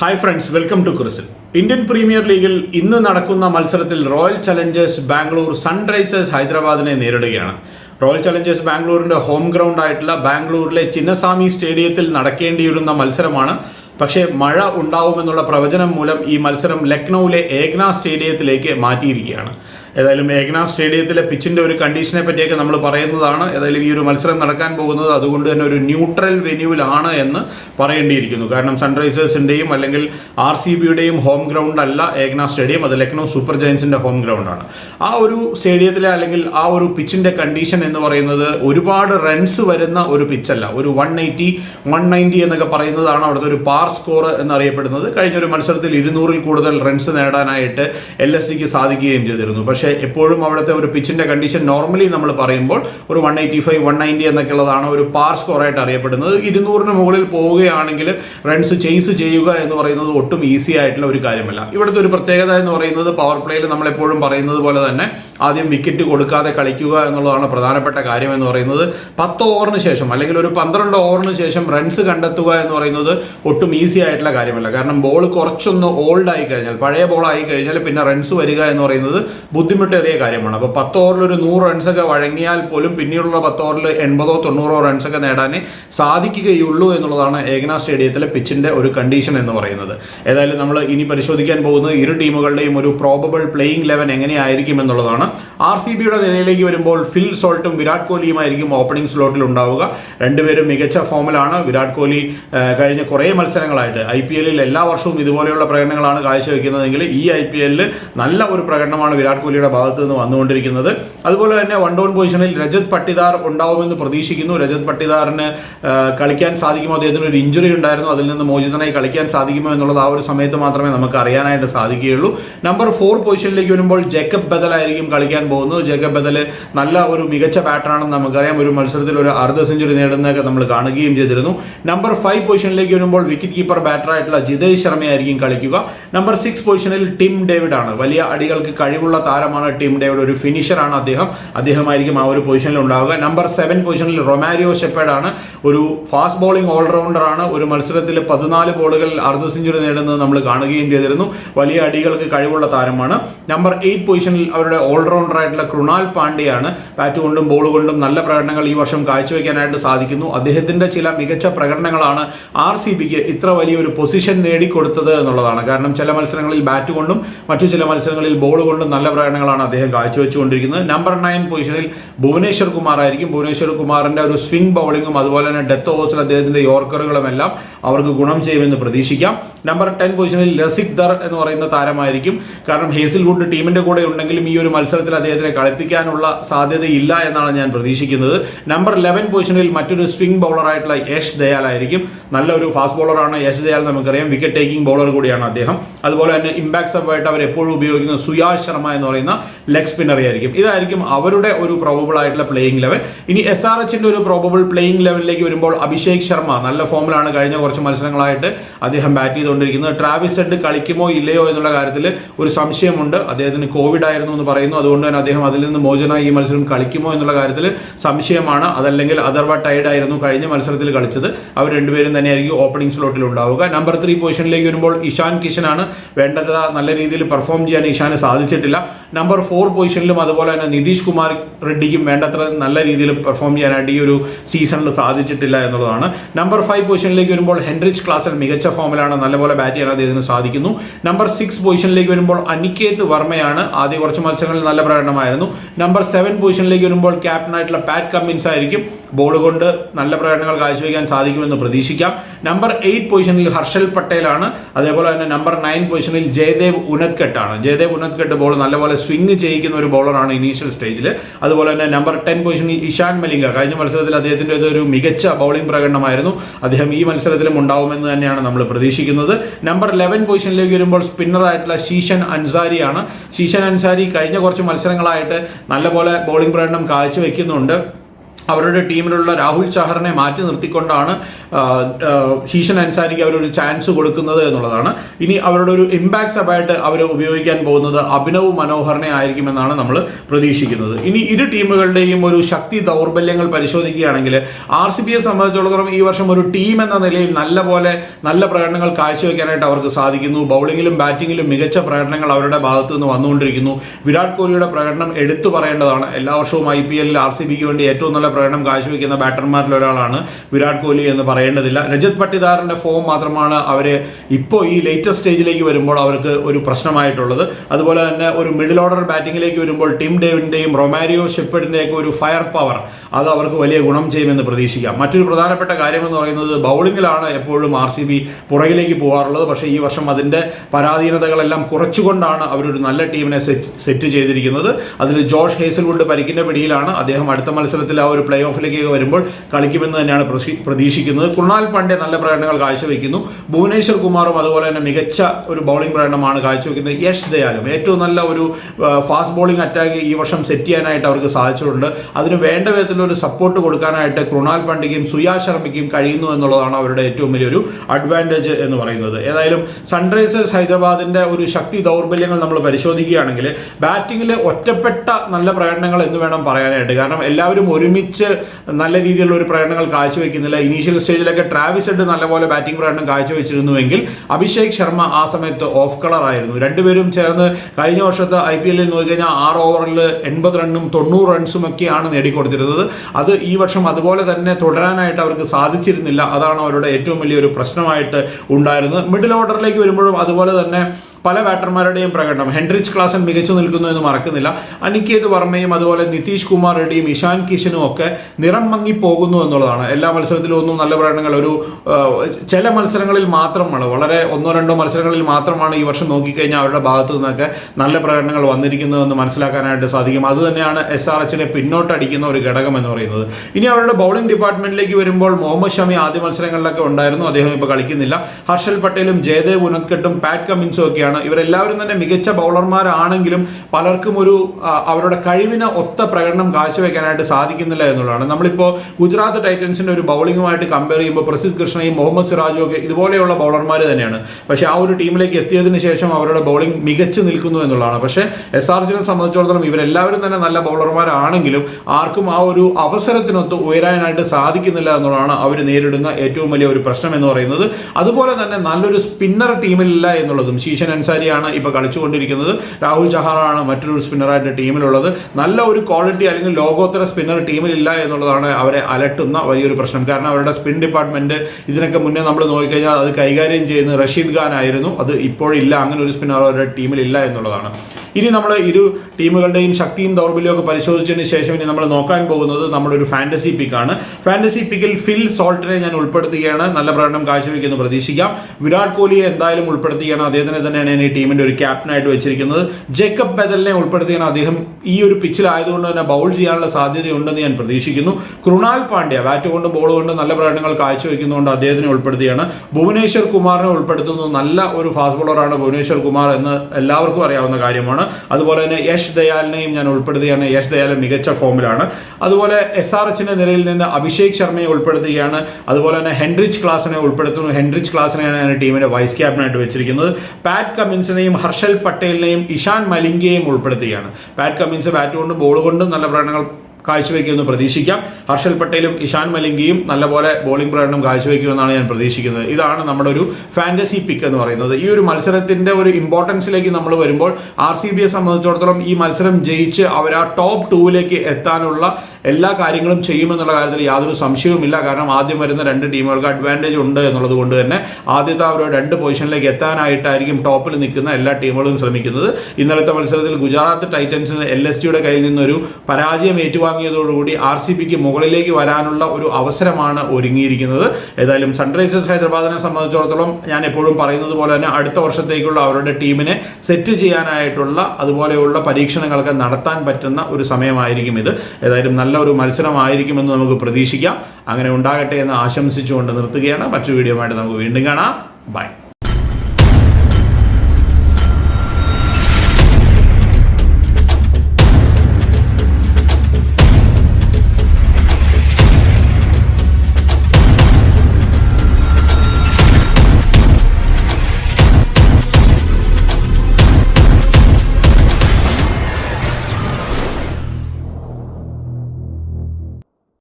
Hi friends welcome to ക്രിസിൽ Indian premier ലീഗിൽ ഇന്ന് നടക്കുന്ന മത്സരത്തിൽ റോയൽ ചലഞ്ചേഴ്സ് ബാംഗ്ലൂർ സൺറൈസേഴ്സ് ഹൈദരാബാദിനെ നേരിടുകയാണ്. റോയൽ ചലഞ്ചേഴ്സ് ബാംഗ്ലൂരിന്റെ ഹോം ഗ്രൗണ്ട് ആയിട്ടുള്ള ബാംഗ്ലൂരിലെ ചിന്നസ്വാമി സ്റ്റേഡിയത്തിൽ നടക്കേണ്ടിയിരുന്ന മത്സരമാണ്. പക്ഷേ മഴ ഉണ്ടാവുമെന്നുള്ള പ്രവചനം മൂലം ഈ മത്സരം ലക്നൌവിലെ ഏഗ്ന സ്റ്റേഡിയത്തിലേക്ക് മാറ്റിയിരിക്കുകയാണ്. ഏതായാലും ഏകനാ സ്റ്റേഡിയത്തിലെ പിച്ചിന്റെ ഒരു കണ്ടീഷനെ പറ്റിയൊക്കെ നമ്മൾ പറയുന്നതാണ്. ഏതായാലും ഈ ഒരു മത്സരം നടക്കാൻ പോകുന്നത് അതുകൊണ്ട് തന്നെ ഒരു ന്യൂട്രൽ വെന്യൂവിലാണ് എന്ന് പറയേണ്ടിയിരിക്കുന്നു. കാരണം സൺറൈസേഴ്സിന്റെയും അല്ലെങ്കിൽ ആർ സി ബിയുടെയും ഹോം ഗ്രൗണ്ട് അല്ല ഏകനാ സ്റ്റേഡിയം. അത് ലക്നൗ സൂപ്പർ ജയൻസിന്റെ ഹോം ഗ്രൗണ്ടാണ് ആ ഒരു സ്റ്റേഡിയത്തിലെ അല്ലെങ്കിൽ ആ ഒരു പിച്ചിന്റെ കണ്ടീഷൻ എന്ന് പറയുന്നത് ഒരുപാട് റൺസ് വരുന്ന ഒരു പിച്ചല്ല ഒരു വൺ എയ്റ്റി വൺ നയന്റി എന്നൊക്കെ പറയുന്നതാണ് അവിടുത്തെ ഒരു പാർ സ്കോർ എന്നറിയപ്പെടുന്നത്. കഴിഞ്ഞ ഒരു മത്സരത്തിൽ ഇരുന്നൂറിൽ കൂടുതൽ റൺസ് നേടാനായിട്ട് എൽ എസ് സിക്ക് സാധിക്കുകയും ചെയ്തിരുന്നു. പക്ഷേ എപ്പോഴും അവിടുത്തെ ഒരു പിച്ചിന്റെ കണ്ടീഷൻ നോർമലി നമ്മൾ പറയുമ്പോൾ ഒരു one eighty five one ninety എന്നൊക്കെ ഉള്ളതാണ് ഒരു പാർ സ്കോർ ആയിട്ട് അറിയപ്പെടുന്നത്. ഇരുന്നൂറിന് മുകളിൽ പോവുകയാണെങ്കിൽ റൺസ് ചേസ് ചെയ്യുക എന്ന് പറയുന്നത് ഒട്ടും ഈസി ആയിട്ടുള്ള ഒരു കാര്യമല്ല. ഇവിടുത്തെ ഒരു പ്രത്യേകത എന്ന് പറയുന്നത് പവർ പ്ലേയിൽ നമ്മളെപ്പോഴും പറയുന്നത് പോലെ തന്നെ ആദ്യം വിക്കറ്റ് കൊടുക്കാതെ കളിക്കുക എന്നുള്ളതാണ് പ്രധാനപ്പെട്ട കാര്യം എന്ന് പറയുന്നത്. പത്ത് ഓവറിന് ശേഷം അല്ലെങ്കിൽ ഒരു പന്ത്രണ്ട് ഓവറിന് ശേഷം റൺസ് കണ്ടെത്തുക എന്ന് പറയുന്നത് ഒട്ടും ഈസി ആയിട്ടുള്ള കാര്യമല്ല. കാരണം ബോൾ കുറച്ചൊന്ന് ഓൾഡ് ആയി കഴിഞ്ഞാൽ പഴയ ബോൾ ആയി കഴിഞ്ഞാൽ പിന്നെ റൺസ് വരിക എന്ന് പറയുന്നത് ബുദ്ധിമുട്ടേറിയ കാര്യമാണ്. അപ്പോൾ പത്ത് ഓവറിൽ ഒരു നൂറ് റൺസൊക്കെ വഴങ്ങിയാൽ പോലും പിന്നീടുള്ള പത്ത് ഓവറിൽ എൺപതോ തൊണ്ണൂറോ റൺസൊക്കെ നേടാനേ സാധിക്കുകയുള്ളൂ എന്നുള്ളതാണ് ഏകന സ്റ്റേഡിയത്തിലെ പിച്ചിന്റെ ഒരു കണ്ടീഷൻ എന്ന് പറയുന്നത്. ഏതായാലും നമ്മൾ ഇനി പരിശോധിക്കാൻ പോകുന്നത് ഇരു ടീമുകളുടെയും ഒരു പ്രോബബിൾ പ്ലേയിങ് ലെവൻ എങ്ങനെയായിരിക്കും എന്നുള്ളതാണ് ആർ സി ബിയുടെ നിലയിലേക്ക് വരുമ്പോൾ ഫിൽ സോൾട്ടും വിരാട് കോഹ്ലിയുമായിരിക്കും ഓപ്പണിംഗ് സ്ലോട്ടിൽ ഉണ്ടാവുക. രണ്ടുപേരും മികച്ച ഫോമിലാണ് വിരാട് കോഹ്ലി കഴിഞ്ഞ കുറേ മത്സരങ്ങളായിട്ട് ഐ പി എല്ലിൽ എല്ലാ വർഷവും ഇതുപോലെയുള്ള പ്രകടനങ്ങളാണ് കാഴ്ചവെക്കുന്നതെങ്കിൽ ഈ ഐ പി എല്ലിൽ നല്ല ഒരു പ്രകടനമാണ് വിരാട് കോഹ്ലിയുടെ ഭാഗത്ത് നിന്ന് വന്നുകൊണ്ടിരിക്കുന്നത്. അതുപോലെ തന്നെ വൺ ഡൗൺ പൊസിഷനിൽ രജത് പട്ടിദാർ ഉണ്ടാവുമെന്ന് പ്രതീക്ഷിക്കുന്നു. രജത് പട്ടിദാറിന് കളിക്കാൻ സാധിക്കുമോ? അദ്ദേഹത്തിന് ഒരു ഇഞ്ചുറി ഉണ്ടായിരുന്നു. അതിൽ നിന്ന് മോചിതനായി കളിക്കാൻ സാധിക്കുമോ എന്നുള്ളത് ആ ഒരു സമയത്ത് മാത്രമേ നമുക്ക് അറിയാനായിട്ട് സാധിക്കുകയുള്ളൂ. നമ്പർ ഫോർ പൊസിഷനിലേക്ക് വരുമ്പോൾ ജേക്കബ് ബദലായിരിക്കും കളിക്കാൻ പോകുന്നത് ജേക്കബ് ബദൽ നല്ല ഒരു മികച്ച പാറ്റേണാണെന്ന് നമുക്കറിയാം. ഒരു മത്സരത്തിൽ ഒരു അർദ്ധ സെഞ്ചുറി നേടുന്നതൊക്കെ നമ്മൾ കാണുകയും ചെയ്തിരുന്നു. നമ്പർ ഫൈവ് പൊസിഷനിലേക്ക് വരുമ്പോൾ വിക്കറ്റ് കീപ്പർ ബാറ്ററായിട്ടുള്ള ജിതേഷ് ശർമ്മയായിരിക്കും കളിക്കുക. നമ്പർ സിക്സ് പൊസിഷനിൽ ടിം ഡേവിഡ് ആണ്. വലിയ അടികൾക്ക് കഴിവുള്ള താരമാണ് ടിം ഡേവിഡ്. ഒരു ഫിനിഷറാണ് അദ്ദേഹം. അദ്ദേഹമായിരിക്കും ആ ഒരു പൊസിഷനിൽ ഉണ്ടാവുക. നമ്പർ സെവൻ പൊസിഷനിൽ റൊമാരിയോ ആണ്. ഒരു ഫാസ്റ്റ് ബോളിംഗ് ഓൾറൗണ്ടർ ആണ്. ഒരു മത്സരത്തിൽ പതിനാല് ബോളുകളിൽ അർദ്ധ സെഞ്ചുറി നേടുന്നത് നമ്മൾ കാണുകയും ചെയ്തിരുന്നു. വലിയ അടികൾക്ക് കഴിവുള്ള താരമാണ്. നമ്പർ എയ്റ്റ് പൊസിഷനിൽ അവരുടെ ഓൾറൗണ്ടർ ആയിട്ടുള്ള കൃണാൽ പാണ്ഡ്യയാണ് ബാറ്റ് കൊണ്ടും ബോൾ കൊണ്ടും നല്ല പ്രകടനങ്ങൾ ഈ വർഷം കാഴ്ചവെക്കാനായിട്ട് സാധിക്കുന്നു. അദ്ദേഹത്തിന്റെ ചില മികച്ച പ്രകടനങ്ങളാണ് ആർ സി ബിക്ക് ഇത്ര വലിയൊരു പൊസിഷൻ നേടിക്കൊടുത്തത് എന്നുള്ളതാണ്. കാരണം ചില മത്സരങ്ങളിൽ ബാറ്റ് കൊണ്ടും മറ്റു ചില മത്സരങ്ങളിൽ ബോൾ കൊണ്ടും നല്ല പ്രകടനങ്ങളാണ് അദ്ദേഹം കാഴ്ചവെച്ചുകൊണ്ടിരിക്കുന്നത്. നമ്പർ നയൻ പൊസിഷനിൽ ഭുവനേശ്വർ കുമാർ ആയിരിക്കും. ഭുവനേശ്വർ കുമാറിന്റെ ഒരു സ്വിംഗ് ബൗളിങ്ങും അതുപോലെ തന്നെ ഡെത്ത് ഓവേഴ്സിൽ അദ്ദേഹത്തിന്റെ യോർക്കറുകളും എല്ലാം അവർക്ക് ഗുണം ചെയ്യുമെന്ന് പ്രതീക്ഷിക്കാം. നമ്പർ ടെൻ പൊസിഷനിൽ ലസിക് ദർ എന്ന് പറയുന്ന താരമായിരിക്കും. കാരണം ഹേസിൽവുഡ് ടീമിന്റെ കൂടെ ഉണ്ടെങ്കിലും ഈ ഒരു മത്സരത്തിൽ അദ്ദേഹത്തിനെ കളിപ്പിക്കാനുള്ള സാധ്യതയില്ല എന്നാണ് ഞാൻ പ്രതീക്ഷിക്കുന്നത്. നമ്പർ ലെവൻ പൊസിഷനിൽ മറ്റൊരു സ്വിംഗ് ബൗളറായിട്ടുള്ള യശ് ദയാൽ ആയിരിക്കും. നല്ല ഒരു ഫാസ്റ്റ് ബോളറാണ് യശ് ദയാൽ നമുക്കറിയാം. വിക്കറ്റ് ടേക്കിംഗ് ബൗളർ കൂടിയാണ് അദ്ദേഹം. അതുപോലെ തന്നെ ഇമ്പാക്ട് സബായിട്ട് അവർ എപ്പോഴും ഉപയോഗിക്കുന്ന സുയാഷ് ശർമ്മ എന്ന് പറയുന്ന ലെഗ് സ്പിന്നർ ആയിരിക്കും. ഇതായിരിക്കും അവരുടെ ഒരു പ്രോബബിൾ ആയിട്ടുള്ള പ്ലേയിങ് ലെവൽ ഇനി എസ് ആർ എച്ചിന്റെ ഒരു പ്രോബബിൾ പ്ലേയിങ് ലെവലിലേക്ക് വരുമ്പോൾ അഭിഷേക് ശർമ്മ നല്ല ഫോമിലാണ് കഴിഞ്ഞ കുറച്ച് മത്സരങ്ങളായിട്ട് അദ്ദേഹം ബാറ്റ് ചെയ്തുകൊണ്ടിരിക്കുന്നത്. ട്രാവിസ് ഹെഡ് കളിക്കുമോ ഇല്ലയോ എന്നുള്ള കാര്യത്തിൽ ഒരു സംശയമുണ്ട്. അദ്ദേഹത്തിന് കോവിഡ് ആയിരുന്നു എന്ന് പറയുന്നു. അതുകൊണ്ട് തന്നെ അദ്ദേഹം അതിൽ നിന്ന് മോചനമായി ഈ മത്സരം കളിക്കുമോ എന്നുള്ള കാര്യത്തിൽ സംശയമാണ്. അതല്ലെങ്കിൽ അഥർവ ടൈഡ് ആയിരുന്നു കഴിഞ്ഞ മത്സരത്തിൽ കളിച്ചത്. അവർ രണ്ടുപേരും തന്നെയായിരിക്കും ഓപ്പണിംഗ് സ്ലോട്ടിൽ ഉണ്ടാവുക. നമ്പർ ത്രീ പൊസിഷനിലേക്ക് വരുമ്പോൾ ഇഷാൻ കിഷനാണ് വേണ്ടത്ര നല്ല രീതിയിൽ പെർഫോം ചെയ്യാൻ ഇഷാന് സാധിച്ചിട്ടില്ല. നമ്പർ ഫോർ പൊസിഷനിലും അതുപോലെ തന്നെ നിതീഷ് കുമാർ റെഡ്ഡിക്കും വേണ്ടത്ര നല്ല രീതിയിൽ പെർഫോം ചെയ്യാനായിട്ട് ഈ ഒരു സീസണിൽ സാധിച്ചിട്ടില്ല എന്നുള്ളതാണ്. നമ്പർ ഫൈവ് പൊസിഷനിലേക്ക് വരുമ്പോൾ ഹെൻറിച്ച് ക്ലാസർ മികച്ച ഫോമിലാണ് നല്ലപോലെ ബാറ്റ് ചെയ്യാൻ അദ്ദേഹത്തിന് സാധിക്കുന്നു. നമ്പർ സിക്സ് പൊസിഷനിലേക്ക് വരുമ്പോൾ അനിക്കേത് വർമ്മയാണ്. ആദ്യ കുറച്ച് മത്സരങ്ങളിൽ നല്ല പ്രകടനമായിരുന്നു. നമ്പർ സെവൻ പൊസിഷനിലേക്ക് വരുമ്പോൾ ക്യാപ്റ്റനായിട്ടുള്ള പാറ്റ് കമ്മിൻസ് ആയിരിക്കും. ബോൾ കൊണ്ട് നല്ല പ്രകടനങ്ങൾ കാഴ്ചവെക്കാൻ സാധിക്കുമെന്ന് പ്രതീക്ഷിക്കാം. നമ്പർ എയ്റ്റ് പൊസിഷനിൽ ഹർഷൽ പട്ടേലാണ്. അതേപോലെ തന്നെ നമ്പർ നയൻ പൊസിഷനിൽ ജയദേവ് ഉനത്കെട്ടാണ്. ജയദേവ് ഉനത്കെട്ട് ബോൾ നല്ലപോലെ സ്വിംഗ് ചെയ്യിക്കുന്ന ഒരു ബോളറാണ് ഇനീഷ്യൽ സ്റ്റേജിൽ അതുപോലെ തന്നെ നമ്പർ ടെൻ പൊസിഷനിൽ ഇഷാൻ മലിംഗ. കഴിഞ്ഞ മത്സരത്തിൽ അദ്ദേഹത്തിന്റെ ഒരു മികച്ച ബൗളിംഗ് പ്രകടനമായിരുന്നു. അദ്ദേഹം ഈ മത്സരത്തിലും ഉണ്ടാവുമെന്ന് തന്നെയാണ് നമ്മൾ പ്രതീക്ഷിക്കുന്നത്. നമ്പർ ലെവൻ പൊസിഷനിലേക്ക് വരുമ്പോൾ സ്പിന്നർ ആയിട്ടുള്ള ശീഷൻ അൻസാരിയാണ്. ശീഷൻ അൻസാരി കഴിഞ്ഞ കുറച്ച് മത്സരങ്ങളായിട്ട് നല്ലപോലെ ബോളിംഗ് പ്രകടനം കാഴ്ചവെക്കുന്നുണ്ട്. അവരുടെ ടീമിലുള്ള രാഹുൽ ചഹറിനെ മാറ്റി നിർത്തിക്കൊണ്ടാണ് ഹീഷൻ അൻസാരിക്ക് അവരൊരു ചാൻസ് കൊടുക്കുന്നത് എന്നുള്ളതാണ്. ഇനി അവരുടെ ഒരു ഇമ്പാക്ട് സബായിട്ട് അവർ ഉപയോഗിക്കാൻ പോകുന്നത് അഭിനവ് മനോഹറിനെ ആയിരിക്കുമെന്നാണ് നമ്മൾ പ്രതീക്ഷിക്കുന്നത്. ഇനി ഇരു ടീമുകളുടെയും ഒരു ശക്തി ദൗർബല്യങ്ങൾ പരിശോധിക്കുകയാണെങ്കിൽ ആർ സി ബിയെ സംബന്ധിച്ചിടത്തോളം ഈ വർഷം ഒരു ടീം എന്ന നിലയിൽ നല്ല പോലെ നല്ല പ്രകടനങ്ങൾ കാഴ്ചവെക്കാനായിട്ട് അവർക്ക് സാധിക്കുന്നു. ബൗളിങ്ങിലും ബാറ്റിങ്ങിലും മികച്ച പ്രകടനങ്ങൾ അവരുടെ ഭാഗത്തു നിന്ന് വന്നുകൊണ്ടിരിക്കുന്നു. വിരാട് കോഹ്ലിയുടെ പ്രകടനം എടുത്തു പറയേണ്ടതാണ്. എല്ലാ വർഷവും ഐ പി എല്ലിൽ ആർ സി ബിക്ക് വേണ്ടി ഏറ്റവും നല്ല പ്രകടനം കാഴ്ചവെക്കുന്ന ബാറ്റർമാരിൽ ഒരാളാണ് വിരാട് കോഹ്ലി എന്ന് പറയേണ്ടതില്ല. രജത് പട്ടിദാറിന്റെ ഫോം മാത്രമാണ് അവരെ ഇപ്പോൾ ഈ ലേറ്റസ്റ്റ് സ്റ്റേജിലേക്ക് വരുമ്പോൾ അവർക്ക് ഒരു പ്രശ്നമായിട്ടുള്ളത്. അതുപോലെ തന്നെ ഒരു മിഡിൽ ഓർഡർ ബാറ്റിംഗിലേക്ക് വരുമ്പോൾ ടിം ഡേവിന്റെയും റൊമാരിയോ ഷെപ്പേഡിന്റെയൊക്കെ ഒരു ഫയർ പവർ അത് അവർക്ക് വലിയ ഗുണം ചെയ്യുമെന്ന് പ്രതീക്ഷിക്കാം. മറ്റൊരു പ്രധാനപ്പെട്ട കാര്യം എന്ന് പറയുന്നത് ബൗളിങ്ങിലാണ് എപ്പോഴും ആർ സി ബി പുറകിലേക്ക് പോകാറുള്ളത്. പക്ഷേ ഈ വർഷം അതിന്റെ പരാധീനതകളെല്ലാം കുറച്ചുകൊണ്ടാണ് അവരൊരു നല്ല ടീമിനെ സെറ്റ് സെറ്റ് ചെയ്തിരിക്കുന്നത്. അതിൽ ജോഷ് ഹേസൽവുഡ് പരിക്കിന്റെ പിടിയിലാണ്. അദ്ദേഹം അടുത്ത മത്സരത്തിൽ ആ ഒരു പ്ലേ ഓഫിലേക്ക് വരുമ്പോൾ കളിക്കുമെന്ന് തന്നെയാണ് പ്രതീക്ഷിക്കുന്നത്. കുണാൽ പാണ്ഡെ നല്ല പ്രകടനങ്ങൾ കാഴ്ചവെക്കുന്നു. ഭുവനേശ്വർ കുമാറും അതുപോലെ തന്നെ മികച്ച ഒരു ബൗളിംഗ് പ്രകടനമാണ് കാഴ്ചവെക്കുന്നത്. യശ് ദയാലും ഏറ്റവും നല്ല ഒരു ഫാസ്റ്റ് ബോളിംഗ് അറ്റാക്ക് ഈ വർഷം സെറ്റ് ചെയ്യാനായിട്ട് അവർക്ക് സാധിച്ചിട്ടുണ്ട്. അതിന് വേണ്ട വിധത്തിലൊരു സപ്പോർട്ട് കൊടുക്കാനായിട്ട് കൃണാൽ പാണ്ഡ്യയ്ക്കും സുയാ ശർമ്മയ്ക്കും കഴിയുന്നു എന്നുള്ളതാണ് അവരുടെ ഏറ്റവും വലിയൊരു അഡ്വാന്റേജ് എന്ന് പറയുന്നത്. ഏതായാലും സൺറൈസേഴ്സ് ഹൈദരാബാദിന്റെ ഒരു ശക്തി ദൗർബല്യങ്ങൾ നമ്മൾ പരിശോധിക്കുകയാണെങ്കിൽ ബാറ്റിംഗിൽ ഒറ്റപ്പെട്ട നല്ല പ്രകടനങ്ങൾ എന്ന് വേണം പറയാനായിട്ട്. കാരണം എല്ലാവരും ഒരുമിച്ച് നല്ല രീതിയിലുള്ള ഒരു പ്രകടനങ്ങൾ കാഴ്ചവെക്കുന്നില്ല. ഇനീഷ്യൽ സ്റ്റേജിലൊക്കെ ട്രാവിസ് ഹെഡ് നല്ലപോലെ ബാറ്റിംഗ് പ്രകടനം കാഴ്ചവെച്ചിരുന്നുവെങ്കിൽ അഭിഷേക് ശർമ്മ ആ സമയത്ത് ഓഫ് കളർ ആയിരുന്നു. രണ്ടുപേരും ചേർന്ന് കഴിഞ്ഞ വർഷത്തെ ഐ പി എല്ലിൽ നോക്കിക്കഴിഞ്ഞാൽ ആറ് ഓവറിൽ എൺപത് റണ്ണും തൊണ്ണൂറ് റൺസും ഒക്കെയാണ് നേടിക്കൊടുത്തിരുന്നത്. അത് ഈ വർഷം അതുപോലെ തന്നെ തുടരാനായിട്ട് അവർക്ക് സാധിച്ചിരുന്നില്ല. അതാണ് അവരുടെ ഏറ്റവും വലിയൊരു പ്രശ്നമായിട്ട് ഉണ്ടായിരുന്നത്. മിഡിൽ ഓർഡറിലേക്ക് വരുമ്പോഴും അതുപോലെ തന്നെ പല ബാറ്റർമാരുടെയും പ്രകടനം. ഹെൻറിച്ച് ക്ലാസൻ മികച്ചു നിൽക്കുന്നു എന്ന് മറക്കുന്നില്ല. അനിക്കേത് വർമ്മയും അതുപോലെ നിതീഷ് കുമാർ റെഡ്ഡിയും ഇഷാൻ കിഷനും ഒക്കെ നിറം മങ്ങി പോകുന്നു എന്നുള്ളതാണ്. എല്ലാ മത്സരത്തിലും ഒന്നും നല്ല പ്രകടനങ്ങൾ. ഒരു ചില മത്സരങ്ങളിൽ മാത്രമാണ്. വളരെ ഒന്നോ രണ്ടോ മത്സരങ്ങളിൽ മാത്രമാണ് ഈ വർഷം നോക്കിക്കഴിഞ്ഞാൽ അവരുടെ ഭാഗത്തു നിന്നൊക്കെ നല്ല പ്രകടനങ്ങൾ വന്നിരിക്കുന്നതെന്ന് മനസ്സിലാക്കാനായിട്ട് സാധിക്കും. അതുതന്നെയാണ് എസ് ആർ എച്ചിനെ പിന്നോട്ടടിക്കുന്ന ഒരു ഘടകം എന്ന് പറയുന്നത്. ഇനി അവരുടെ ബൗളിംഗ് ഡിപ്പാർട്ട്മെന്റിലേക്ക് വരുമ്പോൾ മുഹമ്മദ് ഷമി ആദ്യ മത്സരങ്ങളിലൊക്കെ ഉണ്ടായിരുന്നു. അദ്ദേഹം ഇപ്പോൾ കളിക്കുന്നില്ല. ഹർഷൽ പട്ടേലും ജയദേവ് ഉനത്കട്ടും പാറ്റ് കമ്മിൻസും ഒക്കെയാണ് ഇവരെല്ലാവരും തന്നെ മികച്ച ബൗളർമാരാണെങ്കിലും പലർക്കും ഒരു അവരുടെ കഴിവിന് ഒത്ത പ്രകടനം കാഴ്ചവെക്കാനായിട്ട് സാധിക്കുന്നില്ല എന്നുള്ളതാണ്. നമ്മളിപ്പോൾ ഗുജറാത്ത് ടൈറ്റൻസിന്റെ ഒരു ബൗളിംഗുമായിട്ട് കമ്പയർ ചെയ്യുമ്പോൾ പ്രസിദ്ധ് കൃഷ്ണയും മുഹമ്മദ് സിറാജും ഒക്കെ ഇതുപോലെയുള്ള ബൗളർമാർ തന്നെയാണ്. പക്ഷെ ആ ഒരു ടീമിലേക്ക് എത്തിയതിന് ശേഷം അവരുടെ ബൗളിംഗ് മികച്ചു നിൽക്കുന്നു എന്നുള്ളതാണ്. പക്ഷേ എസ് ആർ ജിനെ സംബന്ധിച്ചിടത്തോളം ഇവരെല്ലാവരും തന്നെ നല്ല ബൗളർമാരാണെങ്കിലും ആർക്കും ആ ഒരു അവസരത്തിനൊത്ത് ഉയരാനായിട്ട് സാധിക്കുന്നില്ല എന്നുള്ളതാണ് അവർ നേരിടുന്ന ഏറ്റവും വലിയ ഒരു പ്രശ്നം എന്ന് പറയുന്നത്. അതുപോലെ തന്നെ നല്ലൊരു സ്പിന്നർ ടീമിലില്ല എന്നുള്ളതും ശീശൻ അൻസാരിയാണ് ഇപ്പോൾ കളിച്ചുകൊണ്ടിരിക്കുന്നത്. രാഹുൽ ചഹാറാണ് മറ്റൊരു സ്പിന്നറായിട്ട് ടീമിലുള്ളത്. നല്ല ഒരു ക്വാളിറ്റി അല്ലെങ്കിൽ ലോകോത്തര സ്പിന്നർ ടീമിലില്ല എന്നുള്ളതാണ് അവരെ അലട്ടുന്ന വലിയൊരു പ്രശ്നം. കാരണം അവരുടെ സ്പിൻ ഡിപ്പാർട്ട്മെന്റ് ഇതിനൊക്കെ മുന്നേ നമ്മൾ നോക്കിക്കഴിഞ്ഞാൽ അത് കൈകാര്യം ചെയ്യുന്നത് റഷീദ് ഖാൻ ആയിരുന്നു അത് ഇപ്പോഴില്ല. അങ്ങനെ ഒരു സ്പിന്നർ അവരുടെ ടീമിലില്ല എന്നുള്ളതാണ്. ഇനി നമ്മൾ ഇരു ടീമുകളുടെയും ശക്തിയും ദൗർബല്യവും ഒക്കെ പരിശോധിച്ചതിന് ശേഷം ഇനി നമ്മൾ നോക്കാൻ പോകുന്നത് നമ്മുടെ ഒരു ഫാന്റസി പിക്കാണ് ഫാന്റസി പിക്കിൽ ഫിൽ സോൾട്ടിനെ ഞാൻ ഉൾപ്പെടുത്തുകയാണ്. നല്ല പ്രകടനം കാഴ്ചവെക്കുന്നു പ്രതീക്ഷിക്കാം. വിരാട് കോഹ്ലിയെ എന്തായാലും ഉൾപ്പെടുത്തുകയാണ്. അദ്ദേഹത്തിനെ തന്നെയാണ് ഞാൻ ഈ ടീമിന്റെ ഒരു ക്യാപ്റ്റനായിട്ട് വെച്ചിരിക്കുന്നത്. ജേക്കബ് ബദലിനെ ഉൾപ്പെടുത്തിയാണ് അദ്ദേഹം ഈ ഒരു പിച്ചിലായതുകൊണ്ട് തന്നെ ബൗൾ ചെയ്യാനുള്ള സാധ്യതയുണ്ടെന്ന് ഞാൻ പ്രതീക്ഷിക്കുന്നു. കൃണാൽ പാണ്ഡ്യ ബാറ്റ് കൊണ്ട് ബോൾ കൊണ്ട് നല്ല പ്രകടനങ്ങൾ കാഴ്ചവെക്കുന്നതുകൊണ്ട് അദ്ദേഹത്തിനെ ഉൾപ്പെടുത്തിയാണ് ഭുവനേശ്വർ കുമാറിനെ ഉൾപ്പെടുത്തുന്നത് നല്ല ഒരു ഫാസ്റ്റ് ബോളറാണ് ഭുവനേശ്വർ കുമാർ എന്ന് എല്ലാവർക്കും അറിയാവുന്ന കാര്യമാണ്. അതുപോലെ തന്നെ യശ് ദയാലിനെയും ഞാൻ ഉൾപ്പെടുത്തുകയാണ്. യശ് ദയാൽ മികച്ച ഫോമിലാണ്. അതുപോലെ എസ് ആർ എച്ചിന്റെ നിലയിൽ നിന്ന് അഭിഷേക് ശർമ്മയെ ഉൾപ്പെടുത്തുകയാണ്. അതുപോലെ തന്നെ ഹെൻറിച്ച് ക്ലാസിനെ ഉൾപ്പെടുത്തുന്നു. ഹെൻറിച്ച് ക്ലാസിനെയാണ് ഞാൻ ടീമിന്റെ വൈസ് ക്യാപ്റ്റനായിട്ട് വെച്ചിരിക്കുന്നത്. പാറ്റ് കമ്മിൻസിനെയും ഹർഷൽ പട്ടേലിനെയും ഇഷാൻ മലിംഗയെയും ഉൾപ്പെടുത്തുകയാണ്. പാറ്റ് കമ്മിൻസ് ബാറ്റ് കൊണ്ടും ബോൾ കൊണ്ടും നല്ല പ്രകടനങ്ങൾ കാഴ്ചവെക്കുമെന്ന് പ്രതീക്ഷിക്കാം. ഹർഷൽ പട്ടേലും ഇഷാൻ മലിംഗിയും നല്ലപോലെ ബോളിംഗ് പ്രകടനം കാഴ്ചവെക്കുമെന്നാണ് ഞാൻ പ്രതീക്ഷിക്കുന്നത്. ഇതാണ് നമ്മുടെ ഒരു ഫാന്റസി പിക്ക് എന്ന് പറയുന്നത്. ഈ ഒരു മത്സരത്തിന്റെ ഒരു ഇമ്പോർട്ടൻസിലേക്ക് നമ്മൾ വരുമ്പോൾ ആർ സി ബിയെ സംബന്ധിച്ചിടത്തോളം ഈ മത്സരം ജയിച്ച് അവർ ആ ടോപ്പ് ടൂവിലേക്ക് എത്താനുള്ള എല്ലാ കാര്യങ്ങളും ചെയ്യുമെന്നുള്ള കാര്യത്തിൽ യാതൊരു സംശയവുമില്ല കാരണം ആദ്യം വരുന്ന രണ്ട് ടീമുകൾക്ക് അഡ്വാന്റേജ് ഉണ്ട് എന്നുള്ളത് കൊണ്ട് തന്നെ ആദ്യത്തെ ആ രണ്ട് പൊസിഷനിലേക്ക് എത്താനായിട്ടായിരിക്കും ടോപ്പിൽ നിൽക്കുന്ന എല്ലാ ടീമുകളും ശ്രമിക്കുന്നത്. ഇന്നലത്തെ മത്സരത്തിൽ ഗുജറാത്ത് ടൈറ്റൻസിന് എൽ എസ് ടിയുടെ കയ്യിൽ നിന്നൊരു പരാജയം ഏറ്റുവാങ്ങിയതോടുകൂടി ആർ സി പിക്ക് മുകളിലേക്ക് വരാനുള്ള ഒരു അവസരമാണ് ഒരുങ്ങിയിരിക്കുന്നത്. ഏതായാലും സൺറൈസേഴ്സ് ഹൈദരാബാദിനെ സംബന്ധിച്ചിടത്തോളം ഞാൻ എപ്പോഴും പറയുന്നത് പോലെ തന്നെ അടുത്ത വർഷത്തേക്കുള്ള അവരുടെ ടീമിനെ സെറ്റ് ചെയ്യാനായിട്ടുള്ള അതുപോലെയുള്ള പരീക്ഷണങ്ങളൊക്കെ നടത്താൻ പറ്റുന്ന ഒരു സമയമായിരിക്കും ഇത്. ഏതായാലും നല്ല ഒരു മത്സരമായിരിക്കുമെന്ന് നമുക്ക് പ്രതീക്ഷിക്കാം. അങ്ങനെ ഉണ്ടാകട്ടെ എന്ന് ആശംസിച്ചുകൊണ്ട് നിർത്തുകയാണ്. മറ്റു വീഡിയോ നമുക്ക് വീണ്ടും കാണാം. ബൈ